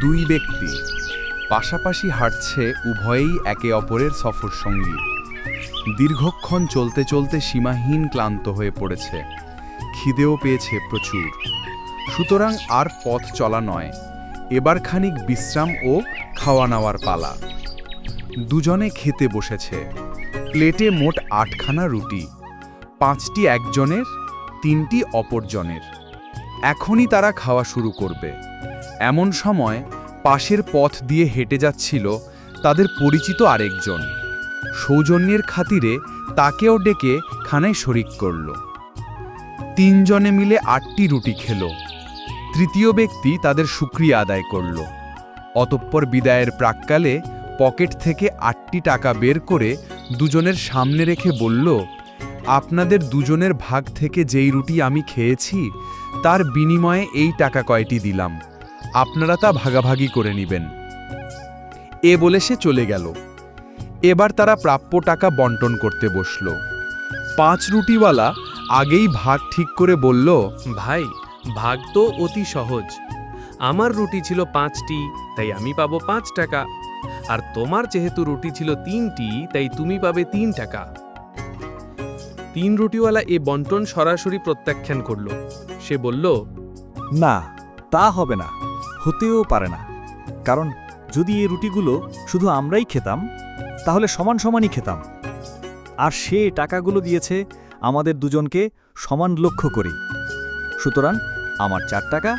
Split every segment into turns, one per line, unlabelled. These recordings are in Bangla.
দুই ব্যক্তি। পাশাপাশি হাঁটছে উভয়েই একে অপরের সফর সঙ্গী। দীর্ঘক্ষণ চলতে চলতে সীমাহীন ক্লান্ত হয়ে পড়েছে। খিদেও পেয়েছে প্রচুর। সুতরাং আর পথ চলা নয়। এবার খানিক বিশ্রাম ও খাওয়া নাওয়ার পালা। দুজনে খেতে বসেছে। প্লেটে মোট আটখানা রুটি। পাঁচটি একজনের, তিনটি অপরজনের। এখনই তারা খাওয়া শুরু করবে। এমন সময় পাশের পথ দিয়ে হেঁটে যাচ্ছিল তাদের পরিচিত আরেকজন। সৌজন্যের খাতিরে তাকেও ডেকে খানায় শরিক করল। তিনজনে মিলে আটটি রুটি খেল। তৃতীয় ব্যক্তি তাদের সুক্রিয়া আদায় করল। অতঃপর বিদায়ের প্রাক্কালে পকেট থেকে আটটি টাকা বের করে দুজনের সামনে রেখে বলল আপনাদের দুজনের ভাগ থেকে যেই রুটি আমি খেয়েছি, তার বিনিময়ে এই টাকা কয়টি দিলাম। আপনারা তা ভাগাভাগি করে নেবেন। এ বলে সে চলে গেল। এবার তারা প্রাপ্য টাকা বন্টন করতে বসল। পাঁচ রুটিওয়ালা আগেই ভাগ ঠিক করে বলল,
ভাই, ভাগ তো অতি সহজ। আমার রুটি ছিল পাঁচটি, তাই আমি পাবো পাঁচ টাকা। আর তোমার যেহেতু রুটি ছিল তিনটি, তাই তুমি পাবে তিন টাকা। তিন রুটিওয়ালা এ বন্টন সরাসরি প্রত্যাখ্যান করল। সে বলল,
না, তা হবে না, হতেও পারে না। কারণ যদি এই রুটিগুলো শুধু আমরাই খেতাম, তাহলে সমান সমানই খেতাম। আর সে টাকাগুলো দিয়েছে আমাদের দুজনকে সমান লক্ষ্য করি সুতরাং আমার চার টাকা,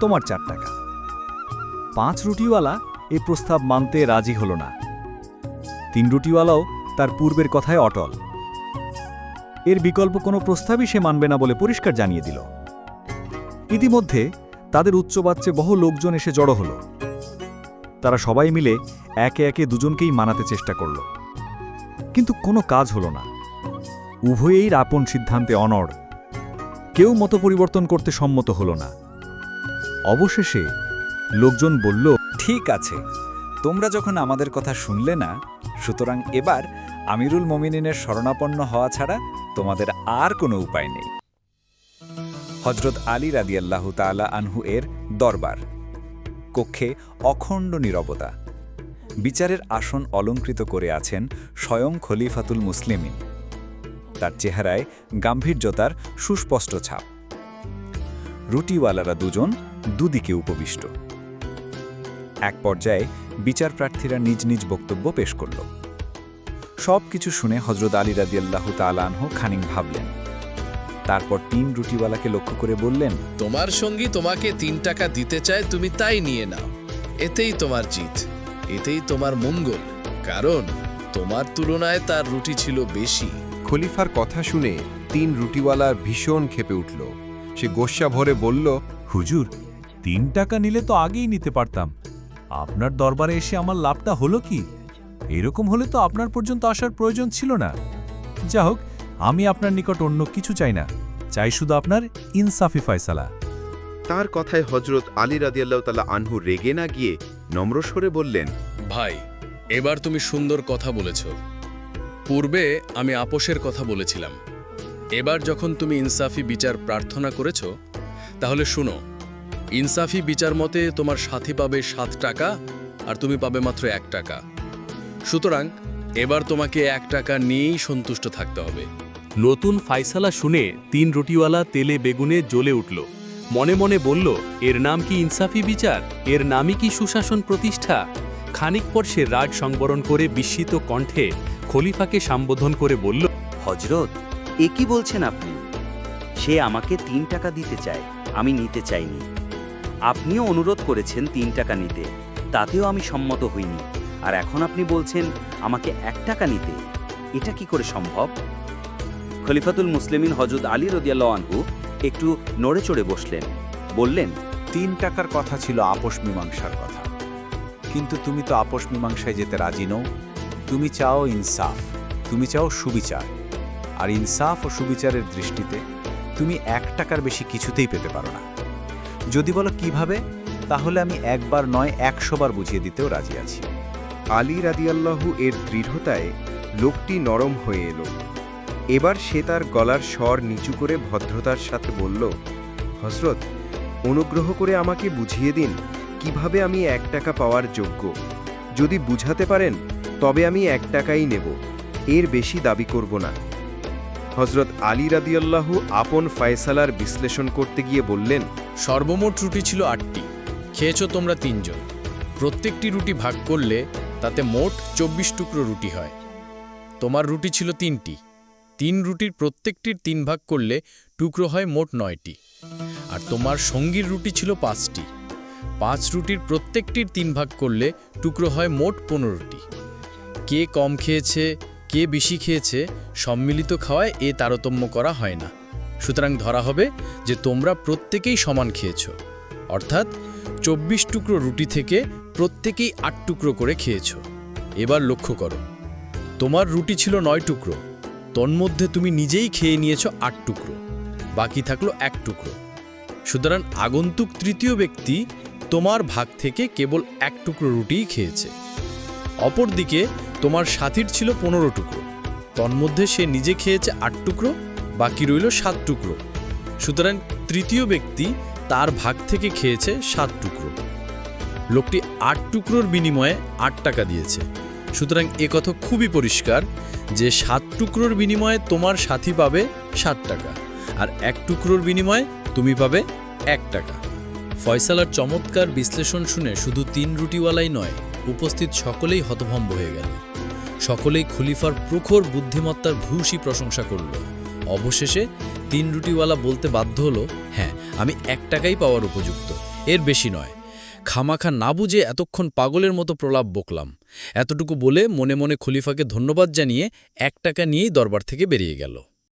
তোমার চার টাকা। পাঁচ রুটিওয়ালা এ প্রস্তাব মানতে রাজি হল না। তিন রুটিওয়ালাও তার পূর্বের কথায় অটল। এর বিকল্প কোনো প্রস্তাবই সে মানবে না বলে পরিষ্কার জানিয়ে দিল। ইতিমধ্যে তাদের উচ্চবাচ্চে বহু লোকজন এসে জড়ো হল। তারা সবাই মিলে একে একে দুজনকেই মানাতে চেষ্টা করল। কিন্তু কোনো কাজ হলো না। উভয়েই আপন সিদ্ধান্তে অনড়। কেউ মত পরিবর্তন করতে সম্মত হল না। অবশেষে লোকজন বলল,
ঠিক আছে, তোমরা যখন আমাদের কথা শুনলে না, সুতরাং এবার আমিরুল মমিনিনের শরণাপন্ন হওয়া ছাড়া তোমাদের আর কোনো উপায় নেই। হজরত আলী রাদিয়াল্লাহ তাআলা আনহু এর দরবার। কক্ষে অখণ্ড নীরবতা। বিচারের আসন অলঙ্কৃত করে আছেন স্বয়ং খলিফাতুল মুসলিমিন। তার চেহারায় গাম্ভীর্যতার সুস্পষ্ট ছাপ। রুটিওয়ালারা দুজন দুদিকে উপবিষ্ট। এক পর্যায়ে বিচার প্রার্থীরা নিজ নিজ বক্তব্য পেশ করল। সব কিছু শুনে হজরত আলী রাদিয়াল্লাহ তালানহ খানিক ভাবলেন। তারপর তিন রুটিওয়ালাকে লক্ষ্য করে বললেন
তোমার সঙ্গী তোমাকে তিন টাকা দিতে চায় তুমি তাই নিয়ে নাও। এতেই তোমার জিত এতেই তোমার মঙ্গল কারণ তোমার তুলনায় তার রুটি ছিল বেশি।
খলিফার কথা শুনে তিন রুটিওয়ালা ভীষণ ক্ষেপে উঠল। সে গোস্বা ভরে বলল
হুজুর তিন টাকা নিলে তো আগেই নিতে পারতাম। আপনার দরবারে এসে আমার লাভটা হলো কি? এরকম হলে তো আপনার পর্যন্ত আসার প্রয়োজন ছিল না। যা হোক আমি আপনার নিকট অন্য কিছু চাই না। চাই শুধু আপনার ইনসাফি ফয়সালা।
তার কথায় হজরত আলী রাদিয়াল্লাহ তালা আনহু রেগে না গিয়ে নম্র স্বরে বললেন
ভাই এবার তুমি সুন্দর কথা বলেছ। পূর্বে আমি আপোষের কথা বলেছিলাম। এবার যখন তুমি ইনসাফি বিচার প্রার্থনা করেছ তাহলে শুনো ইনসাফি বিচার মতে তোমার সাথী পাবে সাত টাকা আর তুমি পাবে মাত্র এক টাকা। সুতরাং এবার তোমাকে এক টাকা নিয়েই সন্তুষ্ট থাকতে হবে।
নতুন ফাইসালা শুনে তিন রুটিওয়ালা তেলে বেগুনে জ্বলে উঠল। মনে মনে বলল এর নাম কি ইনসাফি বিচার? এর নামই কি সুশাসন প্রতিষ্ঠা? খানিক পর সে রাগ সংবরণ করে বিস্মিত কণ্ঠে খলিফাকে সম্বোধন করে বলল
হজরত এ কি বলছেন আপনি? সে আমাকে তিন টাকা দিতে চায় আমি নিতে চাইনি। আপনিও অনুরোধ করেছেন তিন টাকা নিতে তাতেও আমি সম্মত হইনি। আর এখন আপনি বলছেন, আমাকে এক টাকা নিতে। এটা কি করে সম্ভব? খলিফাতুল মুসলিমিন হজরত আলী রদিয়াল্লাহ আনহু একটু নড়ে চড়ে বসলেন। বললেন,
তিন টাকার কথা ছিল আপোষ মীমাংসার কথা। কিন্তু তুমি তো আপোষ মীমাংসায় যেতে রাজি নও। তুমি চাও ইনসাফ, তুমি চাও সুবিচার। আর ইনসাফ ও সুবিচারের দৃষ্টিতে তুমি এক টাকার বেশি কিছুতেই পেতে পারো না। যদি বলো কীভাবে, তাহলে আমি একবার নয় একশোবার বুঝিয়ে দিতেও রাজি আছি।
আলী রাদিয়াল্লাহু এর দৃঢ়তায় লোকটি নরম হয়ে এলো। এবার সে তার গলার স্বর নিচু করে ভদ্রতার সাথে বলল হজরত অনুগ্রহ করে আমাকে বুঝিয়ে দিন,
কীভাবে আমি এক টাকা পাওয়ার যোগ্য? যদি বুঝাতে পারেন, তবে আমি এক টাকাই নেব। এর বেশি দাবি করব না। হজরত আলী রাদিয়াল্লাহু আপন ফায়সালার বিশ্লেষণ করতে গিয়ে বললেন,
সর্বমোট রুটি ছিল আটটি, খেয়েছ তোমরা তিনজন। প্রত্যেকটি রুটি ভাগ করলে তাতে মোট চব্বিশ টুকরো রুটি হয়। তোমার রুটি ছিল তিনটি। তিন রুটির প্রত্যেকটির তিন ভাগ করলে টুকরো হয় মোট নয়টি। আর তোমার সঙ্গীর রুটি ছিল পাঁচটি। পাঁচ রুটির প্রত্যেকটির তিন ভাগ করলে টুকরো হয় মোট পনেরোটি। কে কম খেয়েছে, কে বেশি খেয়েছে, সম্মিলিত খাওয়ায় এ তারতম্য করা হয় না। সুতরাং ধরা হবে যে তোমরা প্রত্যেকেই সমান খেয়েছ। অর্থাৎ চব্বিশ টুকরো রুটি থেকে প্রত্যেকেই আট টুকরো করে খেয়েছ। এবার লক্ষ্য করো, তোমার রুটি ছিল নয় টুকরো, তন্মধ্যে তুমি নিজেই খেয়ে নিয়েছো আট টুকরো, বাকি থাকল এক টুকরো। সুতরাং আগন্তুক তৃতীয় ব্যক্তি তোমার ভাগ থেকে কেবল এক টুকরো রুটিই খেয়েছে। অপরদিকে তোমার সাথীর ছিল পনেরো টুকরো, তন্মধ্যে সে নিজে খেয়েছে আট টুকরো, বাকি রইল সাত টুকরো। সুতরাং তৃতীয় ব্যক্তি তার ভাগ থেকে খেয়েছে সাত টুকরো। লোকটি আট টুকরোর বিনিময়ে আট টাকা দিয়েছে। সুতরাং কথা খুবই পরিষ্কার যে সাত টুকরোর বিনিময়ে তোমার সাথী পাবে সাত টাকা আর এক টুকরোর বিনিময়ে তুমি পাবে এক টাকা। ফয়সালার চমৎকার বিশ্লেষণ শুনে শুধু তিন রুটিওয়ালাই নয়, উপস্থিত সকলেই হতভম্ব হয়ে গেল। সকলেই খলিফার প্রখর বুদ্ধিমত্তার ভূষী প্রশংসা করল। অবশেষে তিন রুটিওয়ালা বলতে বাধ্য হলো হ্যাঁ আমি এক টাকাই পাওয়ার উপযুক্ত, এর বেশি নয়। খামাখা না বুঝে এতক্ষণ পাগলের মতো প্রলাপ বকলাম। এতটুকু বলে মনে মনে খলিফাকে ধন্যবাদ জানিয়ে এক টাকা নিয়েই দরবার থেকে বেরিয়ে গেল।